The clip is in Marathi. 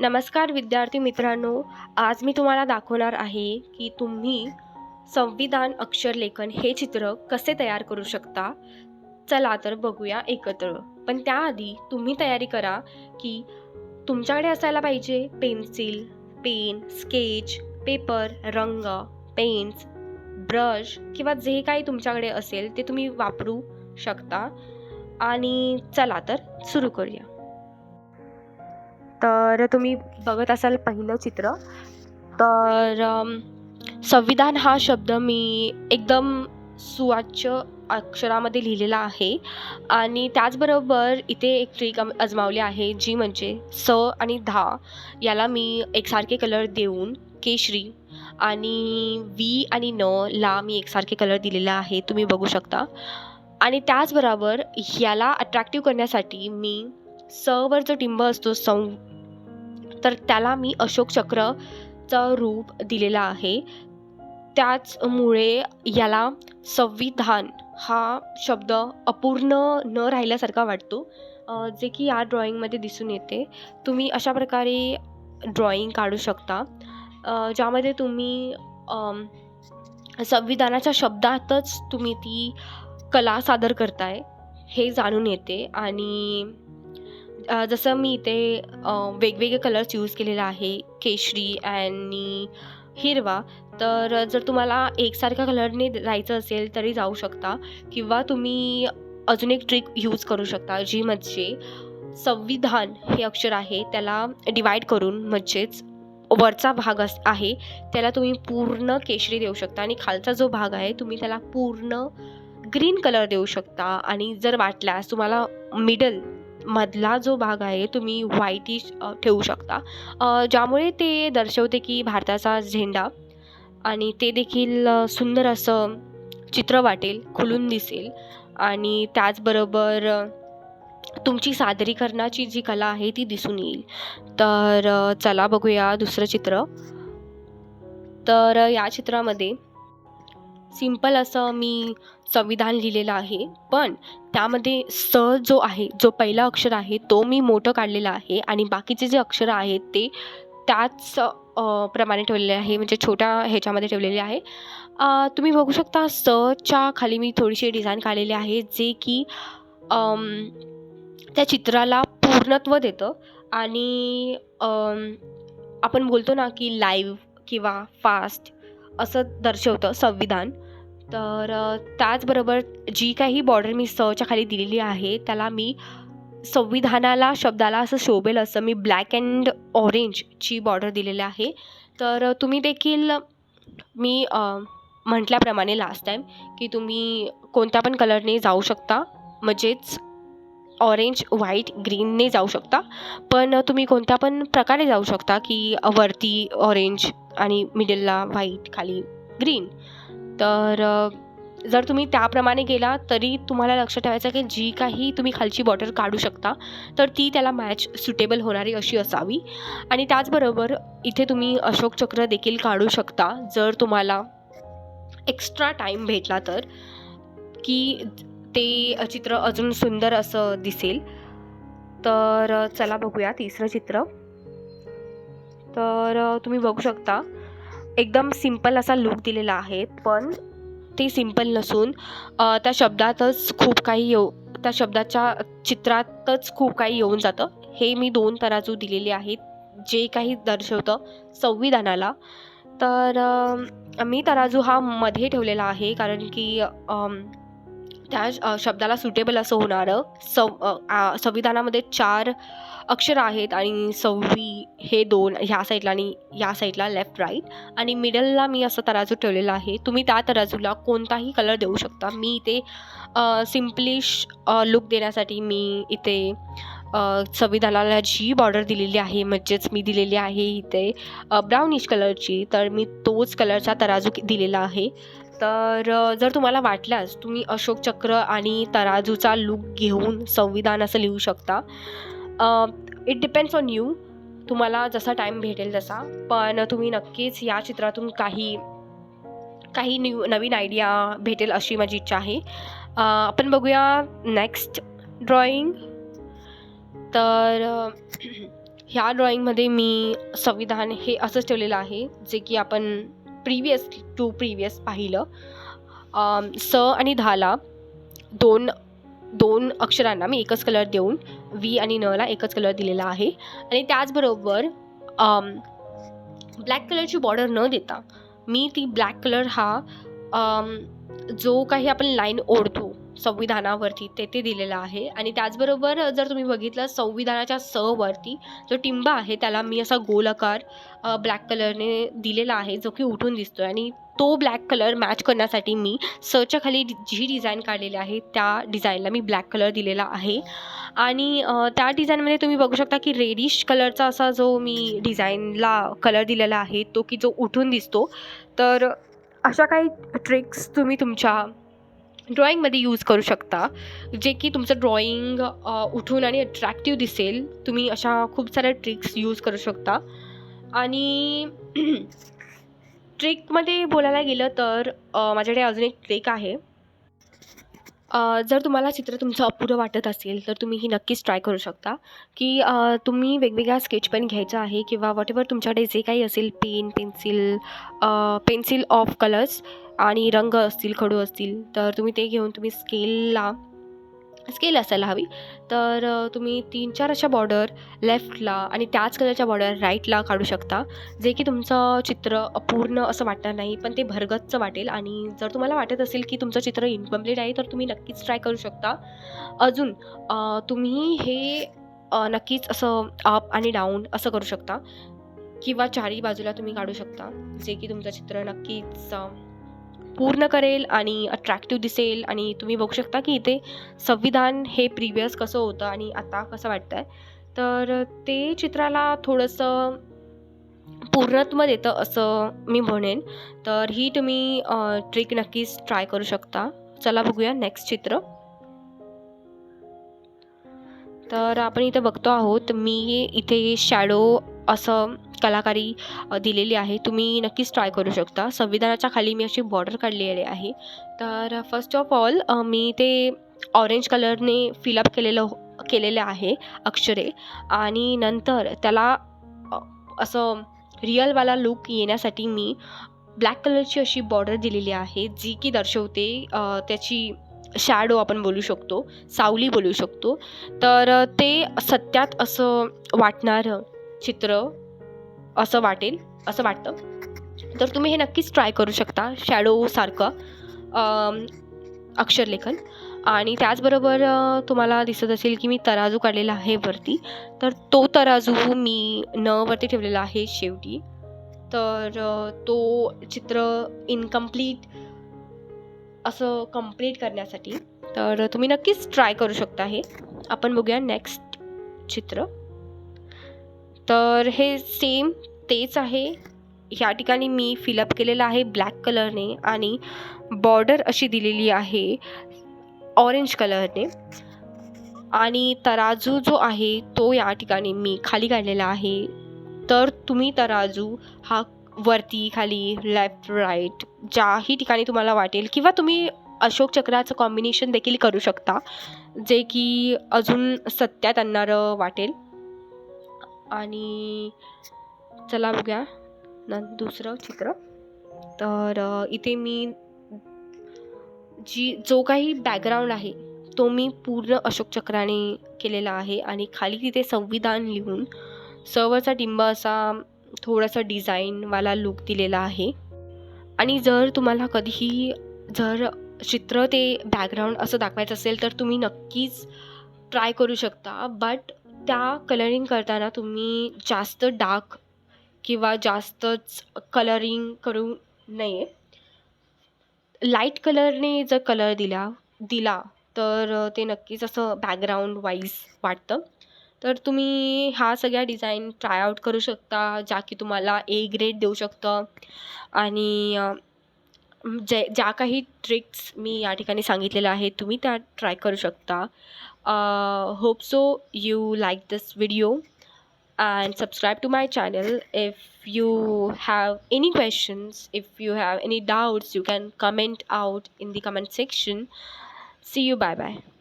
नमस्कार विद्यार्थी मित्रांनो आज मी तुम्हाला दाखवणार आहे की तुम्ही संविधान अक्षरलेखन हे चित्र कसे तयार करू शकता? चला तर बघूया एकत्र. पण त्याआधी तुम्ही तयारी करा की तुमच्याकडे असायला पाहिजे पेन्सिल पेन स्केच पेपर रंग पेन्स ब्रश किंवा जे काही तुमच्याकडे असेल ते तुम्ही वापरू शकता. आणि चला तर सुरू करूया. तर तुम्ही बघत असाल पहिलं चित्र. तर संविधान हा शब्द मी एकदम सुवाच्य अक्षरामध्ये लिहिलेला आहे. आणि त्याचबरोबर इथे एक ट्रिक अजमावली आहे जी म्हणजे स आणि धा. याला मी एकसारखे कलर देऊन केशरी आणि वी आणि न ला मी एकसारखे कलर दिलेला आहे तुम्ही बघू शकता. आणि त्याचबरोबर ह्याला अट्रॅक्टिव्ह करण्यासाठी मी स वर जो टिंब असतो सं तर त्याला मी अशोक चक्रचं रूप दिलेलं आहे. त्याचमुळे याला संविधान हा शब्द अपूर्ण न राहिल्यासारखा वाटतो जे की या ड्रॉइंगमध्ये दिसून येते. तुम्ही अशा प्रकारे ड्रॉइंग काढू शकता. ज्यामध्ये तुम्ही संविधानाच्या शब्दातच तुम्ही ती कला सादर करताय हे जाणून येते. आणि जसं मी इथे वेगवेगळे कलर्स यूज केलेला आहे. केशरी आणि हिरवा. तर जर तुम्हाला एकसारख्या कलरने जायचं असेल तरी जाऊ शकता. किंवा तुम्ही अजून एक ट्रिक यूज करू शकता जी म्हणजे संविधान हे अक्षर आहे त्याला डिवाईड करून म्हणजेच वरचा भाग अस आहे त्याला तुम्ही पूर्ण केशरी देऊ शकता आणि खालचा जो भाग आहे तुम्ही त्याला पूर्ण ग्रीन कलर देऊ शकता. आणि जर वाटल्यास तुम्हाला मिडल मधला जो भाग आहे तुम्ही व्हाईटिश ठेवू शकता. ज्यामुळे ते दर्शवते की भारताचा झेंडा आणि ते देखील सुंदर असं चित्र वाटेल खुलून दिसेल. आणि त्याचबरोबर तुमची सादरीकरणाची जी कला आहे ती दिसून येईल. तर चला बघूया दुसरं चित्र. तर या चित्रामध्ये सिंपल असं मी संविधान लिहिलेलं आहे. पण त्यामध्ये स जो आहे जो पहिला अक्षर आहे तो मी मोठं काढलेला आहे आणि बाकीचे जे अक्षरं आहेत ते त्याच प्रमाणे ठेवलेले आहे म्हणजे छोट्या ह्याच्यामध्ये ठेवलेले आहे. तुम्ही बघू शकता सच्या खाली मी थोडीशी डिझाईन काढलेली आहे जे की त्या चित्राला पूर्णत्व देतं आणि आपण बोलतो ना की लाईव्ह किंवा फास्ट असं दर्शवतं संविधान. तर त्याचबरोबर जी काही बॉर्डर मी सच्या खाली दिलेली आहे त्याला मी संविधानाला शब्दाला असं शोभेल असं मी ब्लॅक अँड ऑरेंजची बॉर्डर दिलेली आहे. तर तुम्ही देखील मी म्हटल्याप्रमाणे लास्ट टाईम की तुम्ही कोणत्या पण कलरने जाऊ शकता. म्हणजेच ऑरेंज व्हाईट ग्रीनने जाऊ शकता. पण तुम्ही कोणत्या पण प्रकारे जाऊ शकता की वरती ऑरेंज आणि मिडलला व्हाईट खाली ग्रीन तर जर तुम्ही त्याप्रमाणे गेला तरी तुम्हाला लक्षात ठेवायचं की जी काही तुम्ही खालची बॉर्डर काढू शकता तर ती त्याला मॅच सुटेबल होणारी अशी असावी. आणि त्याचबरोबर इथे तुम्ही अशोक चक्र देखील काढू शकता. जर तुम्हाला एक्स्ट्रा टाईम भेटला तर की ते चित्र अजून सुंदर असं दिसेल. तर चला बघूया तिसरं चित्र. तर तुम्ही बघू शकता एकदम सिंपल असा लुक दिलेला आहे पण ते सिंपल नसून त्या शब्दातच खूप काही येऊ त्या शब्दाच्या चित्रातच खूप काही येऊन जातं. हे मी दोन तराजू दिलेले आहेत जे काही दर्शवतं संविधानाला. तर मी तराजू हा मध्ये ठेवलेला आहे कारण की त्या शब्दाला सुटेबल असं होणारं. सव संविधानामध्ये चार अक्षरं आहेत आणि सव्वी हे दोन ह्या साईडला आणि या साईडला लेफ्ट राईट आणि मिडलला मी असं तराजू ठेवलेला आहे. तुम्ही त्या तराजूला कोणताही कलर देऊ शकता. मी इथे सिम्पलिश लुक देण्यासाठी मी इथे संविधानाला जी बॉर्डर दिलेली आहे म्हणजेच मी दिलेली आहे इथे ब्राउनिश कलरची तर मी तोच कलरचा तराजू दिलेला आहे. तर जर तुम्हाला वाटल्यास तुम्ही अशोक चक्र आणि तराजूचा लुक घेऊन संविधान असं लिहू शकता. इट डिपेंड्स ऑन यू तुम्हाला जसा टाईम भेटेल तसा. पण तुम्ही नक्कीच या चित्रातून काही काही न्यू नवीन आयडिया भेटेल अशी माझी इच्छा आहे. आपण बघूया नेक्स्ट ड्रॉइंग तर ह्या ड्रॉइंगमध्ये मी संविधान हे असंच ठेवलेलं आहे जे की आपण प्रिवियस टू प्रिवियस पाहिलं. स आणि धाला दोन दोन अक्षरांना मी एकच कलर देऊन वी आणि नला एकच कलर दिलेला आहे. आणि त्याचबरोबर ब्लॅक कलरची बॉर्डर न देता मी ती ब्लॅक कलर हा जो काही आपण लाईन ओढतो संविधानावरती ते ते दिलेलं आहे. आणि त्याचबरोबर जर तुम्ही बघितलं संविधानाच्या स वरती जो टिंबा आहे त्याला मी असा गोलाकार आकार ब्लॅक कलरने दिलेला आहे जो की उठून दिसतोय. आणि तो ब्लॅक कलर मॅच करण्यासाठी मी सच्या खाली जी डिझाईन काढलेली आहे त्या डिझाईनला मी ब्लॅक कलर दिलेला आहे. आणि त्या डिझाईनमध्ये तुम्ही बघू शकता की रेडिश कलरचा असा जो मी डिझाईनला कलर दिलेला आहे तो की जो उठून दिसतो. तर अशा काही ट्रिक्स तुम्ही तुमच्या ड्रॉइंगमध्ये यूज करू शकता जे की तुमचं ड्रॉइंग उठून आणि अट्रॅक्टिव्ह दिसेल. तुम्ही अशा खूप साऱ्या ट्रिक्स यूज करू शकता. आणि ट्रिकमध्ये बोलायला गेलं तर माझ्याकडे अजून एक ट्रिक आहे. जर तुम्हाला चित्र तुमचं अपुरं वाटत असेल तर तुम्ही ही नक्कीच ट्राय करू शकता. की तुम्ही वेगवेगळ्या स्केच पेन घ्यायचा आहे किंवा वॉटेवर तुमच्याकडे जे काही असेल pen pencil pencil of colours आणि रंग असतील खडू असतील तर तुम्ही ते घेऊन तुम्ही स्केलला स्केल असायला हवी. तर तुम्ही तीन चार अशा बॉर्डर लेफ्टला आणि त्याच कलरच्या बॉर्डर राईटला काढू शकता. जे की तुमचं चित्र अपूर्ण असं वाटणार नाही पण ते भरगतचं वाटेल. आणि जर तुम्हाला वाटत असेल की तुमचं चित्र इनकम्प्लीट आहे तर तुम्ही नक्कीच ट्राय करू शकता. अजून तुम्ही हे नक्कीच असं अप आणि डाऊन असं करू शकता. किंवा चारही बाजूला तुम्ही काढू शकता. जे की तुमचं चित्र नक्कीच पूर्ण करेल आणि अट्रॅक्टिव्ह दिसेल आणि तुम्ही बघू शकता की इथे संविधान हे प्रिवियस कसं होतं आणि आता कसं वाटतं आहे तर ते चित्राला थोडंसं पूर्णत्व देतं असं मी म्हणेन. तर ही तुम्ही ट्रिक नक्कीच ट्राय करू शकता. चला बघूया नेक्स्ट चित्र. तर आपण इथे बघतो आहोत मी इथे शॅडो असं कलाकारी दिलेली आहे. तुम्ही नक्कीच ट्राय करू शकता. संविधानाच्या खाली मी अशी बॉर्डर काढलेली आहे. तर फर्स्ट ऑफ ऑल मी ते ऑरेंज कलरने फिलअप केलेलं हो, केलेलं आहे अक्षरे. आणि नंतर त्याला असं रिअलवाला लुक येण्यासाठी मी ब्लॅक कलरची अशी बॉर्डर दिलेली आहे जी की दर्शवते त्याची शॅडो आपण बोलू शकतो सावली बोलू शकतो. तर ते सत्यात असं वाटणारं चित्र असं वाटेल असं वाटतं. तर तुम्ही हे नक्कीच ट्राय करू शकता शॅडोसारखं अक्षरलेखन आणि त्याचबरोबर तुम्हाला दिसत असेल की मी तराजू काढलेला आहे वरती. तर तो तराजू मी न वरती ठेवलेला आहे शेवटी. तर तो चित्र इनकम्प्लीट असं कंप्लीट करण्यासाठी. तर तुम्ही नक्कीच ट्राय करू शकता हे. आपण बघूया नेक्स्ट चित्र. तर हे सेम तेच आहे. ह्या ठिकाणी मी फिलअप केलेलं आहे ब्लॅक कलरने आणि बॉर्डर अशी दिलेली आहे ऑरेंज कलरने आणि तराजू जो आहे तो या ठिकाणी मी खाली काढलेला आहे. तर तुम्ही तराजू हा वरती खाली लेफ्ट राईट ज्याही ठिकाणी तुम्हाला वाटेल किंवा तुम्ही अशोक चक्राचं कॉम्बिनेशन देखील करू शकता जे की अजून सत्यात आणणारं वाटेल. आणि चला बघूया न दुसरं चित्र. तर इथे मी जी जो काही बॅकग्राऊंड आहे तो मी पूर्ण अशोक चक्राने केलेला आहे आणि खाली तिथे संविधान लिहून सवरचा डिंब असा थोडासा डिझाईनवाला लुक दिलेला आहे. आणि जर तुम्हाला कधीही जर चित्र ते बॅकग्राऊंड असं दाखवायचं असेल तर तुम्ही नक्कीच ट्राय करू शकता. बट त्या कलरिंग करताना तुम्ही जास्त डार्क किंवा जास्तच कलरिंग करू नये. लाइट कलरने जर कलर दिला दिला तर ते नक्कीच असं बॅकग्राऊंड वाईज वाटतं. तर तुम्ही हा सगळ्या डिझाईन ट्राय आउट करू शकता ज्या की तुम्हाला ए ग्रेड देऊ शकतं. आणि जे ज्या काही ट्रिक्स मी या ठिकाणी सांगितलेल्या आहेत तुम्ही त्या ट्राय करू शकता hope so you like this video and subscribe to my channel if you have any questions if you have any doubts you can comment out in the comment section see you bye bye